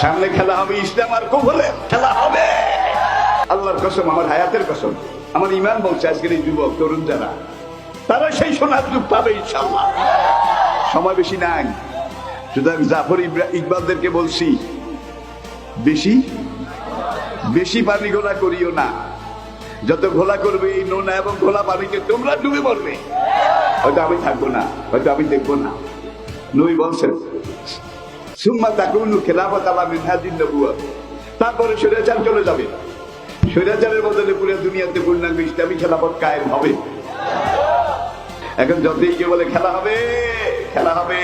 সামনে খেলা হবে, ইসলাম আর কুফরের খেলা হবে। আল্লাহর কসম, আমার হায়াতের কসম। আমার ইমান বলছে আজকের এই যুবক, তরুণ যারা, তারা সেই সোনার যুগ পাবে ইনশাল্লাহ সময় বেশি নাই। সুতরাং জাফর ইকবালদেরকে বলছি, বেশি বেশি পানি ঘোলা করিও না। যত ঘোলা করবে এই নোনা এবং ঘোলা পানিকে তোমরা ডুবে মরবে। হয়তো আমি থাকব না, হয়তো আমি দেখব না। নই বলছেন সুম্মা তাকুনু খেলাফত আলা মিনহাজিন নবুয়া তারপরে স্বৈরাচার চলে যাবে। স্বৈরাচারের বদলে পুরো দুনিয়াতে পূর্ণাঙ্গ ইসলামী খেলাফত কায়েম হবে। এখন যতই কে বলে খেলা হবে খেলা হবে।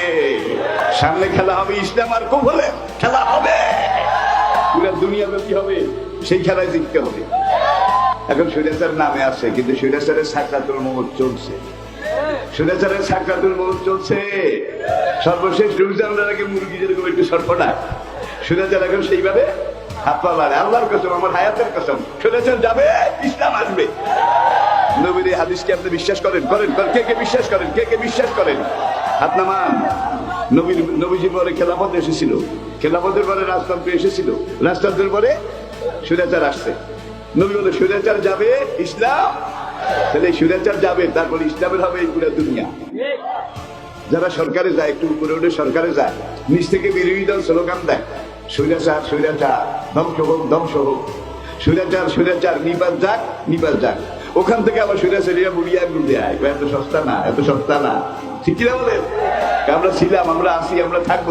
সামনে খেলা হবে ইসলাম আর কুফলে খেলা হবে। পুরো দুনিয়া কি হবে? সেই খেলায় জিততে হবে। এখন স্বৈরাচার নামে আছে, কিন্তু স্বৈরাচারের সাকরাতুল মহৎ চলছে। স্বৈরাচারের সাকরাতুল মহৎ চলছে। সর্বশেষ রমজানের আগে মুরগি যেরকম একটু সরফটা স্বৈরাচার এখন সেইভাবে হাত পা লাড়ে আল্লাহর কসম, আমার হায়াতের কসম। স্বৈরাচার যাবে, ইসলাম আসবে। নবীর এই হাদিসকে আপনি বিশ্বাস করেন? করেন। কে কে বিশ্বাস করেন? কে কে বিশ্বাস করেন? হাত নামান। নবীর নবীজির পরে খেলাফত এসেছিল। খেলাফতের পরে রাজতন্ত্র এসেছিল। রাজতন্ত্রের পরে সুরাচার আসছে। নবী বলে সুরাচার যাবে, ইসলাম তাহলে সুরাচার যাবে তারপর ইসলামের হবে এই পুরো দুনিয়া। যারা সরকারে যায়, একটু উপরে উঠে সরকারে যায়, নিচ থেকে বিরোধী দল স্লোগান দেয় স্বৈরাচার স্বৈরাচার ধ্বংস হোক ধ্বংস হোক। স্বৈরাচার স্বৈরাচার নিপাত যাক নিপাত যাক। ওখান থেকে আবার স্বৈরাচারীরা বুড়িয়া গুলিয়ে আয় এত সস্তা না, এত সস্তা না। ঠিক কিনা বলেন? আমরা ছিলাম, আমরা আসি আমরা থাকব।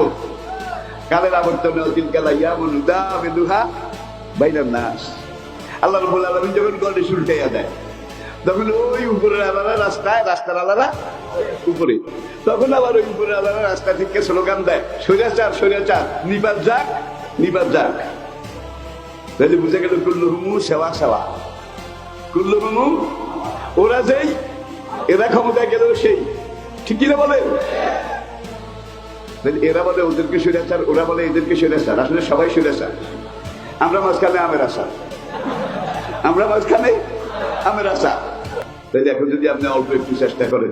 কালের আবর্তনে অতিল কালা ইয়া মনুদা বেদুহা বাইনার নাস। আল্লাহ রবুল আলমিন যখন গলে শুল্টাইয়া দেয়। তখন ওই উপরের আলাদা রাস্তায় রাস্তার আলাদা উপরে। তখন আবার ওই উপরের আলাদা রাস্তা থেকে স্লোগান দেয় সৈরাচার সৈরাচার নিবাদ যাক নিবাদ যাক। তাহলে বুঝে গেল কুল্লু হুমু সেবা সেবা কুল্লু হুমু ওরা যেই, এরা ক্ষমতায় গেলেও সেই। ঠিক কিনা তাহলে এরা বলে ওদেরকে সৈরাচার ওরা বলে এদেরকে সৈরাচার আসলে সবাই সৈরাচার আমরা মাঝখানে আমের আশা আমরা মাঝখানে আমের আশা তাহলে এখন যদি আপনি অল্প একটু চেষ্টা করেন,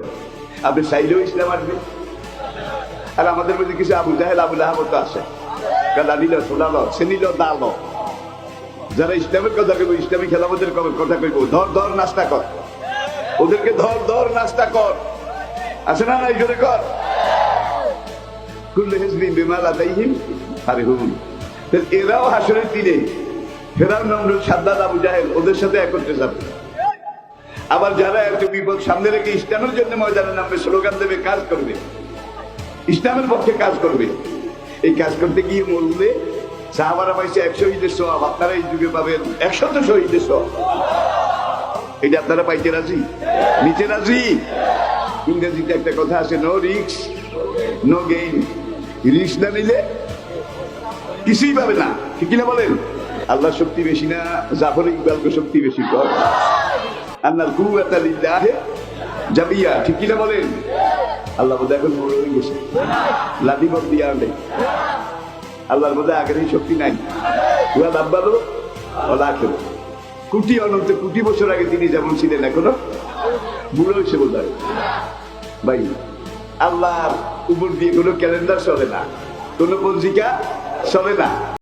আপনি চাইলেও ইসলাম আসবে। আর আমাদের মধ্যে কিছু আবু জাহেল আবুল আহমদ তো আছে। গাদা নিল সোলাল সে নিল দাল যারা ইসলামের কথা কইব, ইসলামী খেলামতের কথা কইব? ধর ধর, নাস্তা কর। ওদেরকে ধর ধর, নাস্তা কর। আছে না নাই? জোরে কর। কুল্লু হিজবিন বিমাল আদাইহিম ফারিহুন। তাহলে এরাও হাসরের দিনে ফেরার নমরুদ সাদ্দাদ আবু জাহেল ওদের সাথে একত্রে যাবে। আবার যারা একটা বিপদ সামনে রেখে ইসলামের জন্য ময়দানে নামবে, স্লোগান দেবে, কাজ করবে। ইসলামের পক্ষে কাজ করবে। এই কাজ করতে গিয়ে মরলে সাহাবারা পাইছে সব আপনারা এই যুগে পাবেন শহীদের সব এটা আপনারা পাইতে রাজি? নিচে রাজি? ইংরেজিতে একটা কথা আছে নো রিক্স নো গেইন রিক্স না নিলে কিছুই পাবে না। ঠিক কিনা বলেন? আল্লাহ শক্তি বেশি না? জাফর ইকবালকে শক্তি বেশি কর আন্নাল ঠিক কিনা বলেন? আল্লাহ বোধহয় এখন নেই শক্তি নাই। অনন্ত বছর আগে তিনি যেমন ছিলেন এখনও, বুড়ো হয়েছে বোধ ভাই, আল্লাহর উপর দিয়ে কোনো ক্যালেন্ডার চলে না। কোনো পঞ্জিকা চলে না।